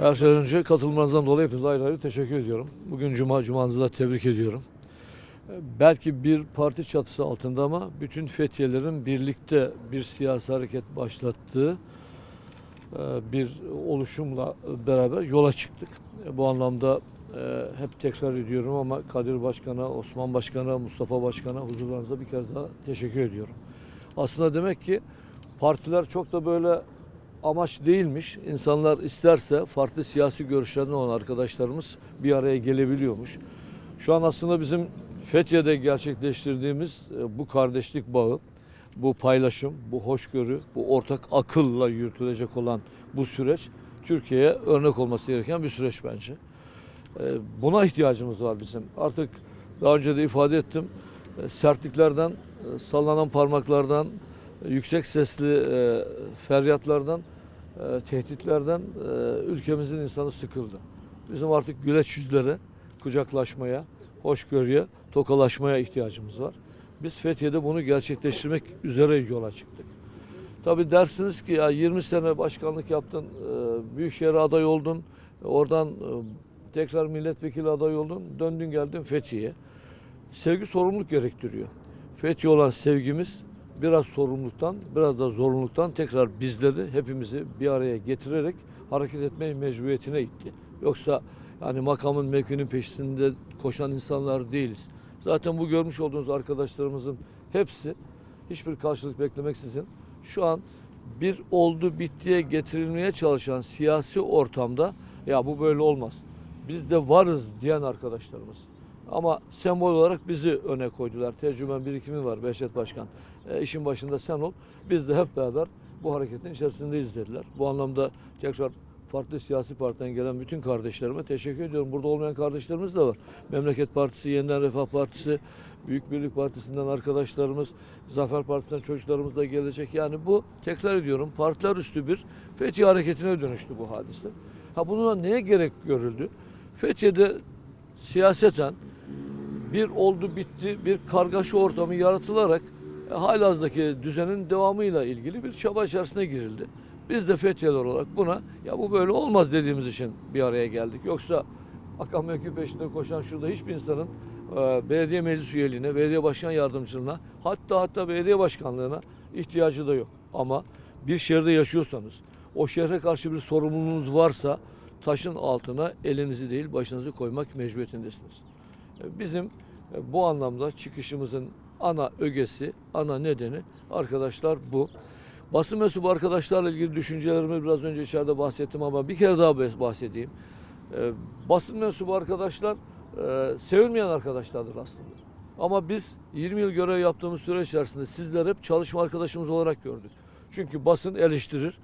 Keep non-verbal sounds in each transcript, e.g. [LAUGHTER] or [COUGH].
Her şeyden önce katılmanızdan dolayı hepinize ayrı ayrı teşekkür ediyorum. Bugün Cuma, Cuma'nızı da tebrik ediyorum. Ee, Belki bir parti çatısı altında ama bütün Fethiye'lerin birlikte bir siyasi hareket başlattığı e, bir oluşumla beraber yola çıktık. E, Bu anlamda e, hep tekrar ediyorum ama Kadir Başkan'a, Osman Başkan'a, Mustafa Başkan'a huzurlarınızda bir kere daha teşekkür ediyorum. Aslında demek ki partiler çok da böyle amaç değilmiş. İnsanlar isterse farklı siyasi görüşlerden olan arkadaşlarımız bir araya gelebiliyormuş. Şu an aslında bizim Fethiye'de gerçekleştirdiğimiz e, bu kardeşlik bağı, bu paylaşım, bu hoşgörü, bu ortak akılla yürütülecek olan bu süreç Türkiye'ye örnek olması gereken bir süreç bence. E, Buna ihtiyacımız var bizim. Artık daha önce de ifade ettim. e, Sertliklerden, sallanan parmaklardan, yüksek sesli feryatlardan, e, tehditlerden e, ülkemizin insanı sıkıldı. Bizim artık güleç yüzlere, kucaklaşmaya, hoşgörüye, tokalaşmaya ihtiyacımız var. Biz Fethiye'de bunu gerçekleştirmek üzere yola çıktık. Tabii dersiniz ki ya 20 sene başkanlık yaptın, e, büyükşehir aday oldun, oradan e, tekrar milletvekili aday oldun, döndün geldin Fethiye'ye. Sevgi sorumluluk gerektiriyor. Fethiye olan sevgimiz biraz sorumluluktan, biraz da zorunluluktan tekrar bizleri, hepimizi bir araya getirerek hareket etmeye mecburiyetine itti. Yoksa yani makamın mevkinin peşinde koşan insanlar değiliz. Zaten bu görmüş olduğunuz arkadaşlarımızın hepsi hiçbir karşılık beklemeksizin şu an bir oldu bittiye getirilmeye çalışan siyasi ortamda ya bu böyle olmaz. Biz de varız diyen arkadaşlarımız. Ama sembol olarak bizi öne koydular. Tecrüben birikimin var Behçet Başkan. E, işin başında sen ol. Biz de hep beraber bu hareketin içerisindeyiz dediler. Bu anlamda tekrar farklı siyasi partiden gelen bütün kardeşlerime teşekkür ediyorum. Burada olmayan kardeşlerimiz de var. Memleket Partisi, Yeniden Refah Partisi, Büyük Birlik Partisi'nden arkadaşlarımız, Zafer Partisi'nden çocuklarımız da gelecek. Yani bu tekrar ediyorum partiler üstü bir Fethiye hareketine dönüştü bu hadise. Ha bununla neye gerek görüldü? Fethiye'de siyaseten bir oldu bitti bir kargaşa ortamı yaratılarak halihazırdaki düzenin devamıyla ilgili bir çaba içerisine girildi. Biz de Fethiye'ler olarak buna ya bu böyle olmaz dediğimiz için bir araya geldik. Yoksa akan mevki peşinde koşan şurada hiçbir insanın e, belediye meclis üyeliğine, belediye başkan yardımcılığına hatta hatta belediye başkanlığına ihtiyacı da yok. Ama bir şehirde yaşıyorsanız, o şehre karşı bir sorumluluğunuz varsa taşın altına elinizi değil başınızı koymak mecburiyetindesiniz. E, Bizim e, bu anlamda çıkışımızın ana ögesi, ana nedeni arkadaşlar bu. Basın mensubu arkadaşlarla ilgili düşüncelerimi biraz önce içeride bahsettim ama bir kere daha bahsedeyim. E, basın mensubu arkadaşlar e, sevilmeyen arkadaşlardır aslında. Ama biz 20 yıl görev yaptığımız süre içerisinde sizler hep çalışma arkadaşımız olarak gördük. Çünkü basın eleştirir,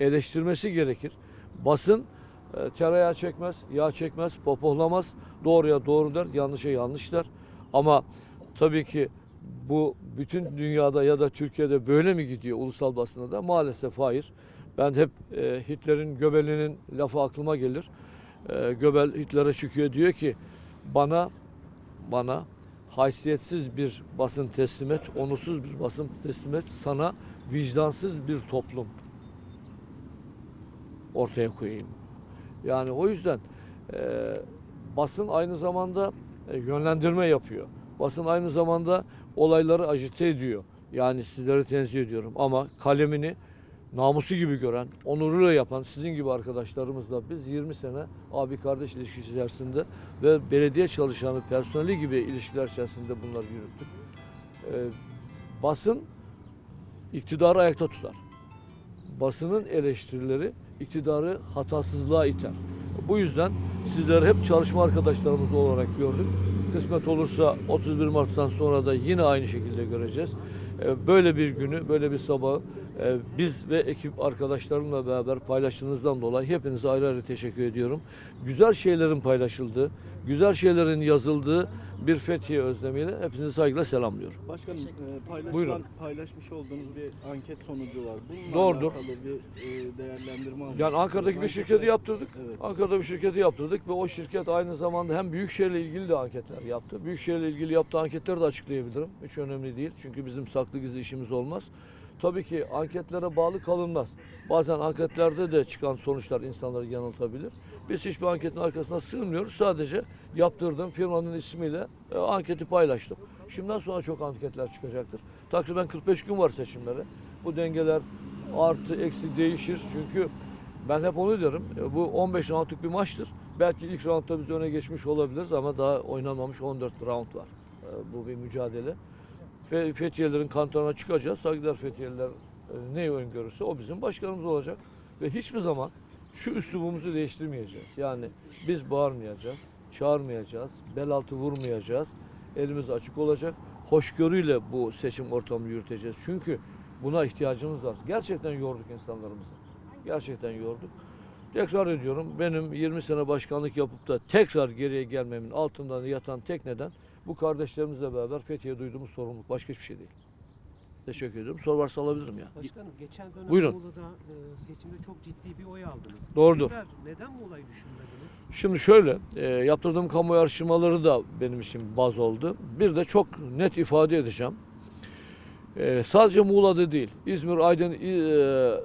eleştirmesi gerekir. Basın e, tereyağı çekmez, yağ çekmez, pohpohlamaz. Doğruya doğru der, yanlışa yanlış der. Ama tabii ki bu bütün dünyada ya da Türkiye'de böyle mi gidiyor ulusal basında da? Maalesef hayır. Ben hep e, Hitler'in Göbel'inin lafı aklıma gelir. E, Göbel Hitler'e çıkıyor diyor ki bana bana haysiyetsiz bir basın teslim et, onursuz bir basın teslim et, sana vicdansız bir toplum ortaya koyayım. Yani o yüzden e, basın aynı zamanda e, yönlendirme yapıyor. Basın aynı zamanda olayları ajite ediyor. Yani sizleri tenzih ediyorum ama kalemini namusu gibi gören, onuruyla yapan sizin gibi arkadaşlarımızla biz 20 sene abi kardeş ilişkisi içerisinde ve belediye çalışanı, personeli gibi ilişkiler içerisinde bunları yürüttük. Ee, basın iktidarı ayakta tutar. Basının eleştirileri iktidarı hatasızlığa iter. Bu yüzden sizleri hep çalışma arkadaşlarımız olarak gördük. Kısmet olursa 31 Mart'tan sonra da yine aynı şekilde göreceğiz. Ee, Böyle bir günü, böyle bir sabahı e, biz ve ekip arkadaşlarımla beraber paylaştığınızdan dolayı hepinize ayrı ayrı teşekkür ediyorum. Güzel şeylerin paylaşıldığı, güzel şeylerin yazıldığı bir Fethiye özlemiyle hepinizi saygıyla selamlıyorum. Başkanım e, paylaşılan, Buyurun. paylaşmış olduğunuz bir anket sonucu var. Bununla Doğrudur. alakalı bir e, değerlendirme almak Yani Ankara'daki bir şirketi yaptırdık. Evet. Ankara'da bir şirketi yaptırdık ve o şirket aynı zamanda hem Büyükşehir'le ilgili de anketler yaptı. Büyükşehir'le ilgili yaptığı anketleri de açıklayabilirim. Hiç önemli değil. Çünkü bizim saklı gizli işimiz olmaz. Tabii ki anketlere bağlı kalınmaz. Bazen anketlerde de çıkan sonuçlar insanları yanıltabilir. Biz hiçbir anketin arkasına sığmıyoruz. Sadece yaptırdığım firmanın ismiyle e, anketi paylaştım. Şimdiden sonra çok anketler çıkacaktır. Takriben 45 gün var seçimlere. Bu dengeler artı eksi değişir. Çünkü ben hep onu diyorum. e, Bu 15 roundluk bir maçtır. Belki ilk roundda biz öne geçmiş olabiliriz ama daha oynanmamış 14 round var. E, Bu bir mücadele. Fe- Fethiyelerin kantonuna çıkacağız. Saygıdeğer Fethiyeliler e, ne öngörürse o bizim başkanımız olacak. Ve hiçbir zaman şu üslubumuzu değiştirmeyeceğiz. Yani biz bağırmayacağız, çağırmayacağız, bel altı vurmayacağız. Elimiz açık olacak. Hoşgörüyle bu seçim ortamını yürüteceğiz. Çünkü buna ihtiyacımız var. Gerçekten yorduk insanlarımızı. Gerçekten yorduk. Tekrar ediyorum benim 20 sene başkanlık yapıp da tekrar geriye gelmemin altından yatan tek neden bu kardeşlerimizle beraber Fethiye duyduğumuz sorumluluk. Başka hiçbir şey değil. Teşekkür ediyorum. Soru varsa alabilirim ya. Başkanım geçen dönem Buyurun. Muğla'da e, seçimde çok ciddi bir oy aldınız. Doğrudur. Tekrar neden bu olayı düşünmediniz? Şimdi şöyle, e, yaptırdığım kamuoyu araştırmaları da benim için baz oldu. Bir de çok net ifade edeceğim. E, sadece Muğla'da değil, İzmir, Aydın, e,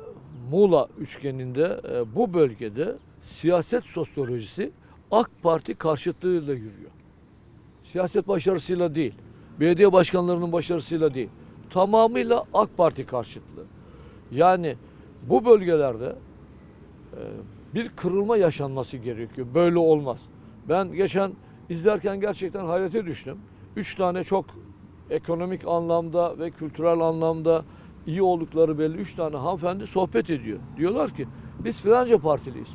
Muğla üçgeninde e, bu bölgede siyaset sosyolojisi AK Parti karşıtlığıyla yürüyor. Siyaset başarısıyla değil, belediye başkanlarının başarısıyla değil, tamamıyla AK Parti karşıtlığı. Yani bu bölgelerde e, bir kırılma yaşanması gerekiyor. Böyle olmaz. Ben geçen izlerken gerçekten hayrete düştüm. Üç tane çok ekonomik anlamda ve kültürel anlamda iyi oldukları belli üç tane hanımefendi sohbet ediyor. Diyorlar ki biz filanca partiliyiz.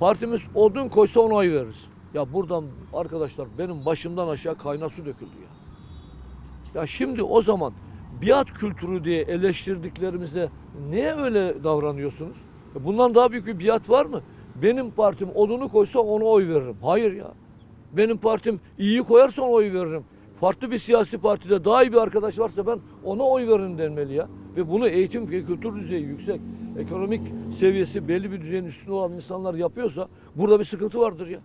Partimiz odun koysa ona oy veririz. Ya buradan arkadaşlar benim başımdan aşağı kaynar su döküldü ya. Ya şimdi o zaman biat kültürü diye eleştirdiklerimizde niye öyle davranıyorsunuz? E Bundan daha büyük bir biat var mı? Benim partim odunu koysa ona oy veririm. Hayır ya. Benim partim iyiyi koyarsa ona oy veririm. Farklı bir siyasi partide daha iyi bir arkadaş varsa ben ona oy veririm denmeli ya. Ve bunu eğitim ve kültür düzeyi yüksek, ekonomik seviyesi belli bir düzeyin üstünde olan insanlar yapıyorsa burada bir sıkıntı vardır ya.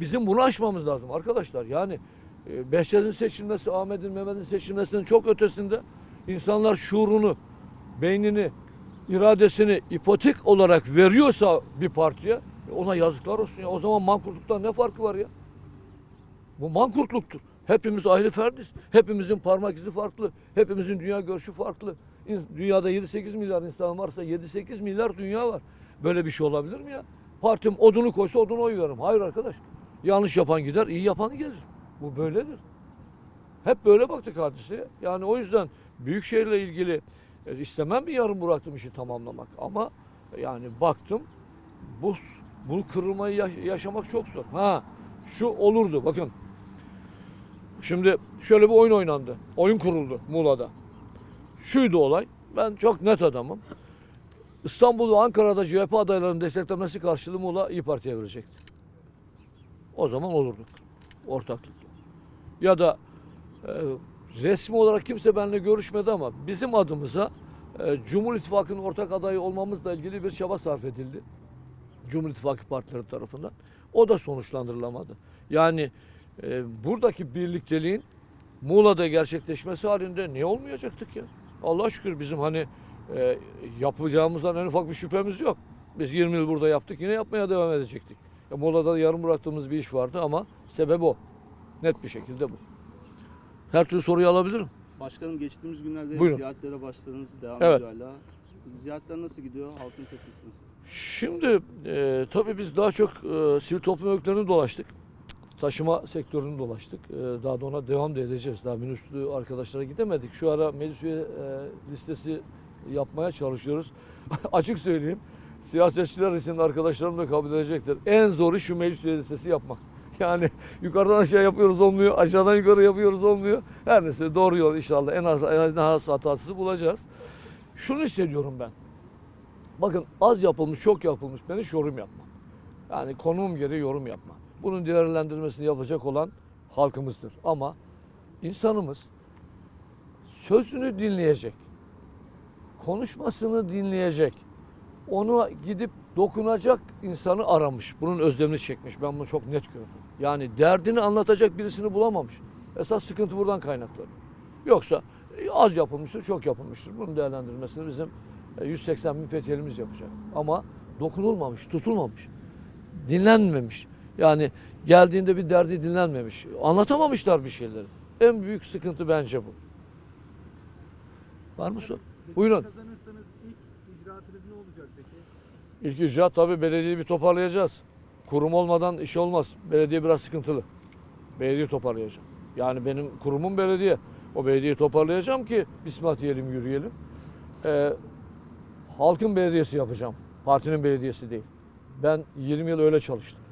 Bizim bunu aşmamız lazım arkadaşlar. Yani e, Behçet'in seçilmesi, Ahmet'in, Mehmet'in seçilmesinin çok ötesinde insanlar şuurunu, beynini, iradesini ipotek olarak veriyorsa bir partiye ona yazıklar olsun ya. O zaman mankurtluktan ne farkı var ya? Bu mankurtluktur. Hepimiz ayrı ferdiz. Hepimizin parmak izi farklı. Hepimizin dünya görüşü farklı. Dünyada 7-8 milyar insan varsa 7-8 milyar dünya var. Böyle bir şey olabilir mi ya? Partim odunu koysa oduna oy veririm. Hayır arkadaş. Yanlış yapan gider, iyi yapan gelir. Bu böyledir. Hep böyle baktık hadiseye. Yani o yüzden Büyükşehir'le ilgili e, istemem bir yarım bıraktım işi tamamlamak. Ama yani baktım bu bu kırılmayı yaş- yaşamak çok zor. Ha şu olurdu bakın. Şimdi şöyle bir oyun oynandı. Oyun kuruldu Muğla'da. Şuydu olay. Ben çok net adamım. İstanbul ve Ankara'da CHP adaylarının desteklemesi karşılığı Muğla İyi Parti'ye verecekti. O zaman olurduk. Ortaklıkla. Ya da e, resmi olarak kimse benimle görüşmedi ama bizim adımıza e, Cumhur İttifakı'nın ortak adayı olmamızla ilgili bir çaba sarf edildi. Cumhur İttifakı partileri tarafından. O da sonuçlandırılamadı. Yani e, buradaki birlikteliğin Muğla'da gerçekleşmesi halinde ne olmayacaktık ya? Allah şükür bizim hani e, yapacağımızdan en ufak bir şüphemiz yok. Biz 20 yıl burada yaptık yine yapmaya devam edecektik. Ya Muğla'da yarım bıraktığımız bir iş vardı ama sebep o. Net bir şekilde bu. Her türlü soruyu alabilirim. Başkanım geçtiğimiz günlerde Buyurun. ziyaretlere başladınız. Devam Evet. ediyor hala. Ziyaretler nasıl gidiyor? Halkın tepkisi nasıl? Şimdi e, tabii biz daha çok e, sivil toplum örgütlerini dolaştık. Taşıma sektörünü dolaştık. E, daha da ona devam da edeceğiz. Daha minüslü arkadaşlara gidemedik. Şu ara meclis üye e, listesi yapmaya çalışıyoruz. [LAUGHS] Açık söyleyeyim. Siyasetçiler için arkadaşlarım da kabul edecektir. En zoru şu meclis üye listesi yapmak. [LAUGHS] Yani yukarıdan aşağı yapıyoruz olmuyor, aşağıdan yukarı yapıyoruz olmuyor. Her neyse doğru yol inşallah en az, en az hatasız bulacağız. Şunu hissediyorum ben. Bakın az yapılmış, çok yapılmış. Ben hiç yorum yapmam. Yani konum gereği yorum yapma. Bunun değerlendirmesini yapacak olan halkımızdır. Ama insanımız sözünü dinleyecek. Konuşmasını dinleyecek. Ona gidip dokunacak insanı aramış. Bunun özlemini çekmiş. Ben bunu çok net gördüm. Yani derdini anlatacak birisini bulamamış. Esas sıkıntı buradan kaynaklanıyor. Yoksa E, Az yapılmıştır, çok yapılmıştır. Bunun değerlendirmesini bizim e, 180 bin Fethiyelimiz yapacak. Ama dokunulmamış, tutulmamış, dinlenmemiş. Yani geldiğinde bir derdi dinlenmemiş. Anlatamamışlar bir şeyleri. En büyük sıkıntı bence bu. Var mı soru? Buyurun. Kazanırsanız ilk icraatınız ne olacak peki? İlk icraat tabii belediyeyi bir toparlayacağız. Kurum olmadan iş olmaz. Belediye biraz sıkıntılı. Belediye toparlayacağım. Yani benim kurumum belediye. O belediyeyi toparlayacağım ki bismillah diyelim yürüyelim. Ee, halkın belediyesi yapacağım. Partinin belediyesi değil. Ben 20 yıl öyle çalıştım.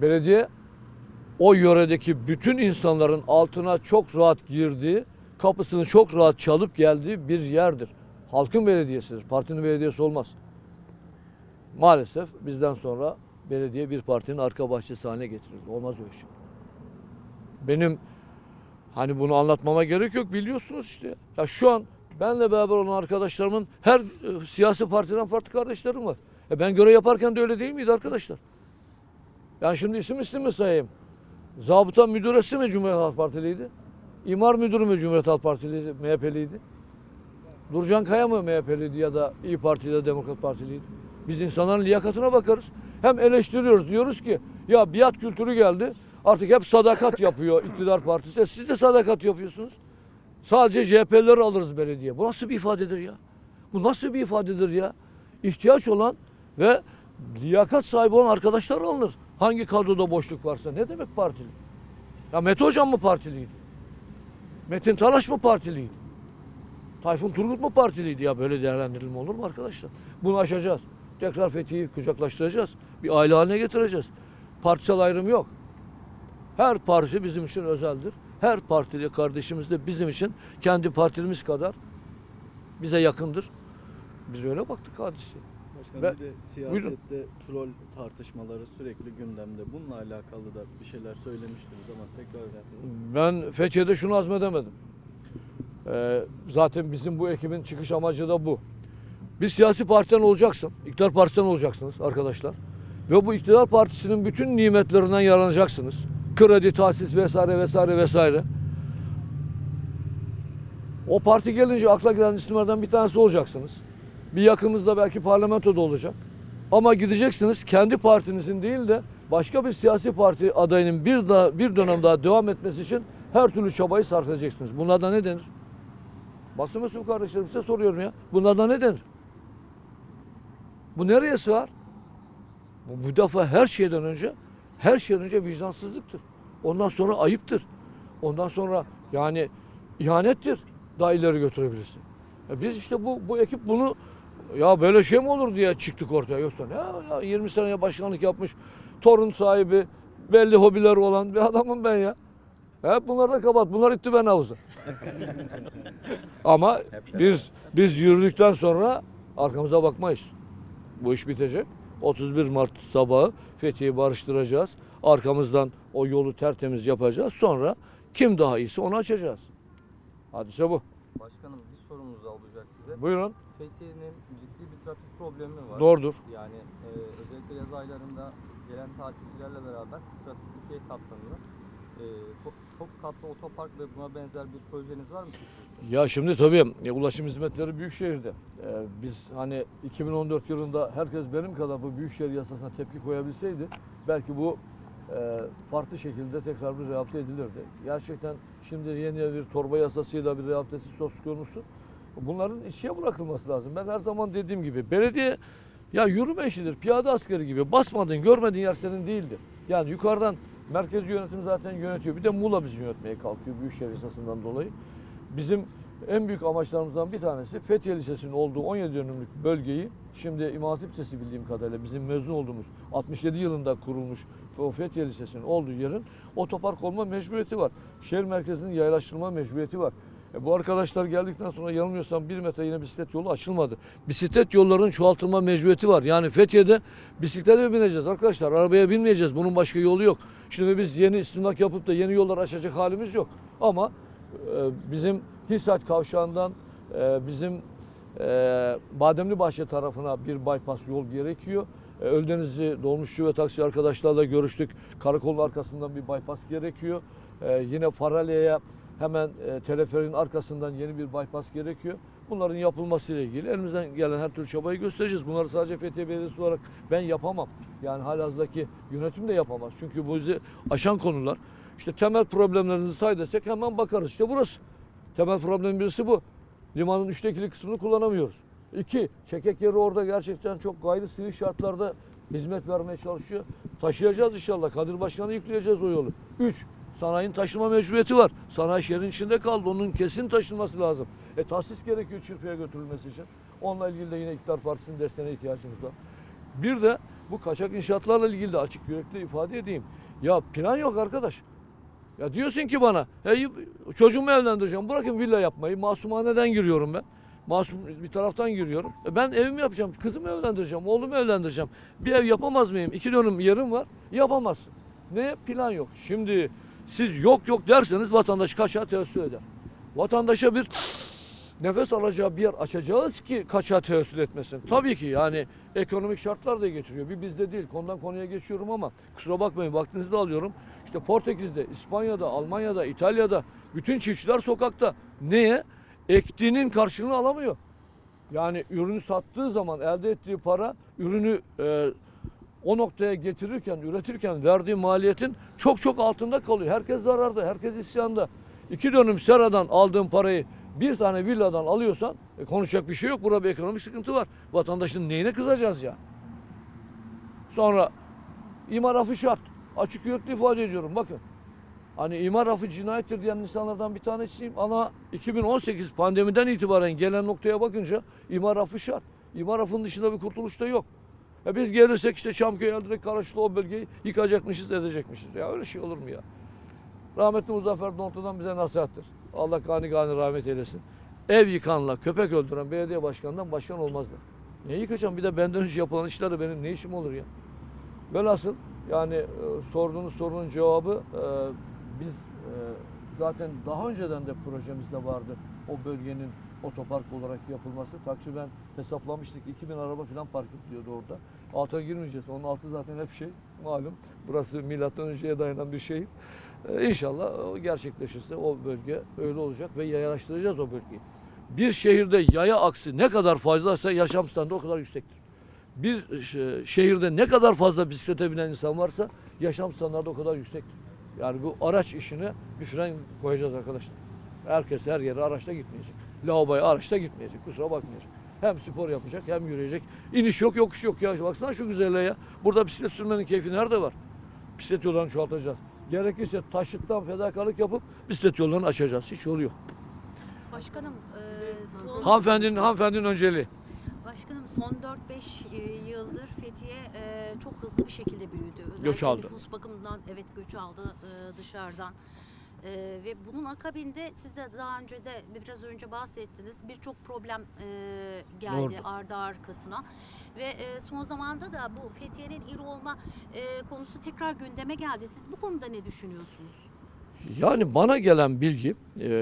Belediye o yöredeki bütün insanların altına çok rahat girdiği, kapısını çok rahat çalıp geldiği bir yerdir. Halkın belediyesidir. Partinin belediyesi olmaz. Maalesef bizden sonra belediye bir partinin arka bahçesi haline getirildi. Olmaz öyle şey. Benim hani bunu anlatmama gerek yok biliyorsunuz işte. Ya, şu an benle beraber olan arkadaşlarımın her e, siyasi partiden farklı kardeşlerim var. E ben görev yaparken de öyle değil miydi arkadaşlar? Yani şimdi isim isim mi sayayım? Zabıta müdüresi mi Cumhuriyet Halk Partiliydi? İmar müdürü mü Cumhuriyet Halk Partiliydi, MHP'liydi? Durcan Kaya mı MHP'liydi ya da İyi Parti'de Demokrat Partiliydi? Biz insanların liyakatına bakarız. Hem eleştiriyoruz. Diyoruz ki ya biat kültürü geldi. Artık hep sadakat yapıyor [LAUGHS] iktidar partisi. E siz de sadakat yapıyorsunuz. Sadece CHP'leri alırız belediye. Bu nasıl bir ifadedir ya? Bu nasıl bir ifadedir ya? İhtiyaç olan ve liyakat sahibi olan arkadaşlar alınır. Hangi kadroda boşluk varsa. Ne demek partili? Ya Mete Hocam mı partiliydi? Metin Talaş mı partiliydi? Tayfun Turgut mu partiliydi ya böyle değerlendirilme olur mu arkadaşlar? Bunu aşacağız. Tekrar Fethi'yi kucaklaştıracağız. Bir aile haline getireceğiz. Partisel ayrım yok. Her parti bizim için özeldir. Her partili kardeşimiz de bizim için kendi partimiz kadar bize yakındır. Biz öyle baktık hadiseye. Başkanım Ve- bir de siyasette troll tartışmaları sürekli gündemde. Bununla alakalı da bir şeyler söylemiştiniz ama tekrar yani. Ben Fethiye'de şunu azmedemedim. Ee, zaten bizim bu ekibin çıkış amacı da bu. Bir siyasi partiden olacaksın. İktidar partisinden olacaksınız arkadaşlar. Ve bu iktidar partisinin bütün nimetlerinden yararlanacaksınız. Kredi, tahsis vesaire vesaire vesaire. O parti gelince akla gelen isimlerden bir tanesi olacaksınız. Bir yakınınız da belki parlamentoda olacak. Ama gideceksiniz kendi partinizin değil de başka bir siyasi parti adayının bir daha bir dönem daha devam etmesi için her türlü çabayı sarf edeceksiniz. Bunlardan ne denir? Basın mensubu kardeşlerim size soruyorum ya. Bunlardan ne denir? Bu nereye sığar? Bu müdafaa her şeyden önce her şeyden önce vicdansızlıktır. Ondan sonra ayıptır. Ondan sonra yani ihanettir. Daha ileri götürebilirsin. Ya biz işte bu bu ekip bunu ya böyle şey mi olur diye çıktık ortaya. Yoksa ya, ya 20 seneye başkanlık yapmış torun sahibi belli hobileri olan bir adamım ben ya. Hep bunlar da kabahat. Bunlar itti ben havuza. [LAUGHS] Ama biz biz yürüdükten sonra arkamıza bakmayız. Bu iş bitecek. 31 Mart sabahı Fethiye'yi barıştıracağız. Arkamızdan o yolu tertemiz yapacağız. Sonra kim daha iyisi onu açacağız. Hadise bu. Başkanım bir sorumuz daha olacak size. Buyurun. Fethiye'nin ciddi bir trafik problemi var. Doğrudur. Yani e, özellikle yaz aylarında gelen tatilcilerle beraber trafik ikiye katlanıyor. E, çok, çok katlı otopark ve buna benzer bir projeniz var mı? Ya şimdi tabii e, ulaşım hizmetleri Büyükşehir'de. Ee, biz hani 2014 yılında herkes benim kadar bu Büyükşehir yasasına tepki koyabilseydi belki bu e, farklı şekilde tekrar bir rehabilite edilirdi. Gerçekten şimdi yeni bir torba yasasıyla bir rehabilitesi söz konusu. Bunların işe bırakılması lazım. Ben her zaman dediğim gibi belediye ya yürüme işidir. Piyade askeri gibi basmadın, görmediğin yer senin değildir. Yani yukarıdan merkezi yönetim zaten yönetiyor. Bir de Muğla bizi yönetmeye kalkıyor Büyükşehir yasasından dolayı. Bizim en büyük amaçlarımızdan bir tanesi Fethiye Lisesi'nin olduğu 17 dönümlük bölgeyi şimdi İmam Hatip Lisesi bildiğim kadarıyla bizim mezun olduğumuz 67 yılında kurulmuş o Fethiye Lisesi'nin olduğu yerin otopark olma mecburiyeti var. Şehir merkezinin yaylaştırma mecburiyeti var. E bu arkadaşlar geldikten sonra yanılmıyorsam bir metre yine bisiklet yolu açılmadı. Bisiklet yollarının çoğaltılma mecburiyeti var. Yani Fethiye'de bisiklete bineceğiz arkadaşlar. Arabaya binmeyeceğiz. Bunun başka yolu yok. Şimdi biz yeni istimlak yapıp da yeni yollar açacak halimiz yok. Ama e, bizim Hisat kavşağından e, bizim e, Bademli Bahçe tarafına bir bypass yol gerekiyor. E, Öldenizli dolmuşçu ve taksi arkadaşlarla görüştük. Karakolun arkasından bir bypass gerekiyor. E, yine Faraliye'ye Hemen e, teleferin arkasından yeni bir bypass gerekiyor. Bunların yapılmasıyla ilgili elimizden gelen her türlü çabayı göstereceğiz. Bunları sadece Fethiye Belediyesi olarak ben yapamam. Yani halihazırdaki yönetim de yapamaz. Çünkü bu bizi aşan konular. İşte temel problemlerinizi say desek hemen bakarız. İşte burası. Temel problem birisi bu. Limanın üçte kısmını kullanamıyoruz. İki, çekek yeri orada gerçekten çok gayri sivil şartlarda hizmet vermeye çalışıyor. Taşıyacağız inşallah. Kadir Başkan'a yükleyeceğiz o yolu. Üç, sanayinin taşıma mecburiyeti var. Sanayi şehrin içinde kaldı. Onun kesin taşınması lazım. E tahsis gerekiyor çırpıya götürülmesi için. Onunla ilgili de yine İktidar Partisi'nin desteğine ihtiyacımız var. Bir de bu kaçak inşaatlarla ilgili de açık yürekli ifade edeyim. Ya plan yok arkadaş. Ya diyorsun ki bana, hey, çocuğumu evlendireceğim, bırakın villa yapmayı, masumhaneden giriyorum ben. Masum bir taraftan giriyorum. E ben evimi yapacağım, kızımı evlendireceğim, oğlumu evlendireceğim. Bir ev yapamaz mıyım? İki dönüm yerim var, yapamazsın. Ne? Plan yok. Şimdi siz yok yok derseniz vatandaş kaçağı teessüf eder. Vatandaşa bir nefes alacağı bir yer açacağız ki kaçağı teessüf etmesin. Tabii ki yani ekonomik şartlar da getiriyor. Bir bizde değil. Konudan konuya geçiyorum ama kusura bakmayın vaktinizi de alıyorum. İşte Portekiz'de, İspanya'da, Almanya'da, İtalya'da bütün çiftçiler sokakta. Neye? Ektiğinin karşılığını alamıyor. Yani ürünü sattığı zaman elde ettiği para ürünü e, o noktaya getirirken, üretirken verdiği maliyetin çok çok altında kalıyor. Herkes zararda, herkes isyanda. İki dönüm seradan aldığın parayı bir tane villadan alıyorsan e, konuşacak bir şey yok. Burada bir ekonomik sıkıntı var. Vatandaşın neyine kızacağız ya? Sonra imar affı şart. Açık yürekli ifade ediyorum bakın. Hani imar affı cinayettir diyen insanlardan bir tanesiyim ama 2018 pandemiden itibaren gelen noktaya bakınca imar affı şart. İmar affının dışında bir kurtuluş da yok. Ya biz gelirsek işte Çamköy, Eldrek, Karaçlı o bölgeyi yıkacakmışız, edecekmişiz. Ya öyle şey olur mu ya? Rahmetli Muzaffer Dontadan bize nasihattir. Allah gani gani rahmet eylesin. Ev yıkanla köpek öldüren belediye başkanından başkan olmazlar. Ne yıkacağım? Bir de benden önce yapılan işlerle benim ne işim olur ya? Velhasıl yani e, sorduğunuz sorunun cevabı e, biz e, zaten daha önceden de projemizde vardı o bölgenin otopark olarak yapılması. Takriben hesaplamıştık 2000 araba falan park ediliyordu orada. Alta girmeyeceğiz. Onun altı zaten hep şey malum. Burası milattan önceye dayanan bir şehir. Ee, İnşallah o gerçekleşirse o bölge öyle olacak ve yayalaştıracağız o bölgeyi. Bir şehirde yaya aksi ne kadar fazlaysa yaşam standı o kadar yüksektir. Bir şe- şehirde ne kadar fazla bisiklete binen insan varsa yaşam standartı o kadar yüksektir. Yani bu araç işine bir fren koyacağız arkadaşlar. Herkes her yere araçla gitmeyecek. Lavaboya araçla gitmeyecek. Kusura bakmayacak. Hem spor yapacak hem yürüyecek. İniş yok yokuş yok ya. Baksana şu güzelliğe ya. Burada bisiklet sürmenin keyfi nerede var? Bisiklet yollarını çoğaltacağız. Gerekirse taşıttan fedakarlık yapıp bisiklet yollarını açacağız. Hiç yolu yok. Başkanım, e, son, Hanımefendinin, hanımefendinin önceliği. başkanım son 4-5 e, yıldır Fethiye e, çok hızlı bir şekilde büyüdü. Özellikle Göç aldı. nüfus bakımından evet göç aldı e, dışarıdan. E, ve bunun akabinde siz de daha önce de biraz önce bahsettiniz birçok problem e, geldi Doğru. ardı arkasına ve e, son zamanda da bu Fethiye'nin il olma e, konusu tekrar gündeme geldi. Siz bu konuda ne düşünüyorsunuz? Yani bana gelen bilgi,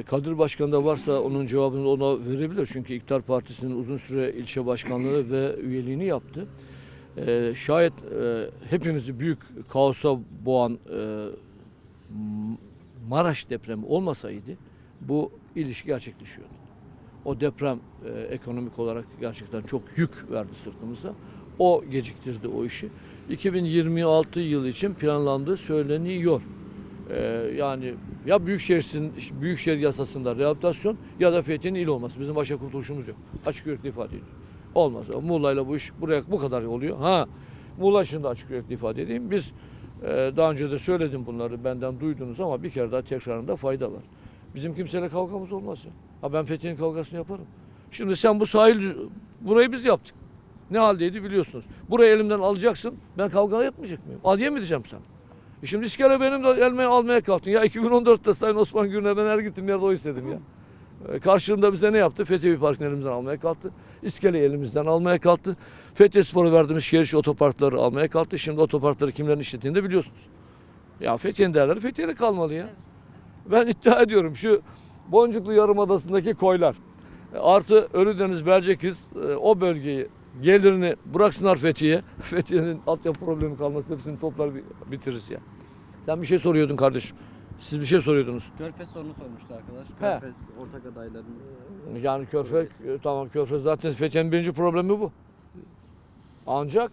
Kadir Başkan'da varsa onun cevabını ona verebilir. Çünkü İktidar Partisi'nin uzun süre ilçe başkanlığı ve üyeliğini yaptı. Şayet hepimizi büyük kaosa boğan Maraş depremi olmasaydı bu ilişki gerçekleşiyordu. O deprem e, ekonomik olarak gerçekten çok yük verdi sırtımıza. O geciktirdi o işi. 2026 yıl için planlandığı söyleniyor. Ee, yani ya Büyükşehir'sin, Büyükşehir yasasında rehabilitasyon ya da Fethiye'nin il olması. Bizim başka kurtuluşumuz yok. Açık yürekli ifade ediyorum. Olmaz. Muğla'yla bu iş buraya bu kadar oluyor. Ha Muğla de açık yürekli ifade edeyim. Biz e, daha önce de söyledim bunları benden duydunuz ama bir kere daha tekrarında fayda var. Bizim kimseyle kavgamız olmaz ya. Ha ben Fethiye'nin kavgasını yaparım. Şimdi sen bu sahil burayı biz yaptık. Ne haldeydi biliyorsunuz. Burayı elimden alacaksın. Ben kavga yapmayacak mıyım? Al diye mi diyeceğim sana? E şimdi iskele benim de elime almaya kalktın. Ya 2014'te Sayın Osman Gürne ben her gittim yerde o istedim ya. E, Karşılığında bize ne yaptı? Fethiye Parkı'nı elimizden almaya kalktı. İskele'yi elimizden almaya kalktı. Fethiye Spor'a verdiğimiz şehir otoparkları almaya kalktı. Şimdi otoparkları kimlerin işlettiğini de biliyorsunuz. Ya Fethiye'nin değerleri Fethiye'de kalmalı ya. Ben iddia ediyorum şu Boncuklu Yarımadası'ndaki koylar e, artı Ölüdeniz, Belcekiz e, o bölgeyi gelirini bıraksınlar Fethiye'ye. [LAUGHS] Fethiye'nin altyapı problemi kalması hepsini toplar bi- bitiririz ya. Sen bir şey soruyordun kardeşim. Siz bir şey soruyordunuz. Körfez sorunu sormuştu arkadaş. He. Körfez ortak adaylarının. Yani Körfez, e, tamam Körfez zaten Fethiye'nin birinci problemi bu. Ancak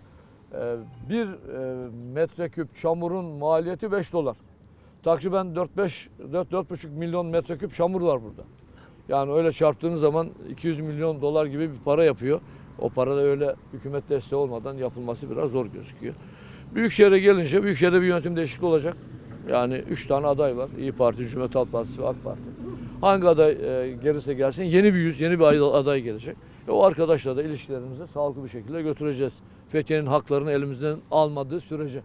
e, bir e, metreküp çamurun maliyeti 5 dolar. Takriben 4-5 4-4,5 milyon metreküp çamur var burada. Yani öyle çarptığınız zaman 200 milyon dolar gibi bir para yapıyor. O para da öyle hükümet desteği olmadan yapılması biraz zor gözüküyor. Büyükşehir'e gelince Büyükşehir'de bir yönetim değişikliği olacak. Yani 3 tane aday var. İyi Parti, Cumhuriyet Halk Partisi ve AK Parti. Hangi aday e, gelirse gelsin yeni bir yüz, yeni bir aday- gelecek. Ve o arkadaşla da ilişkilerimizi sağlıklı bir şekilde götüreceğiz. Fethiye'nin haklarını elimizden almadığı sürece.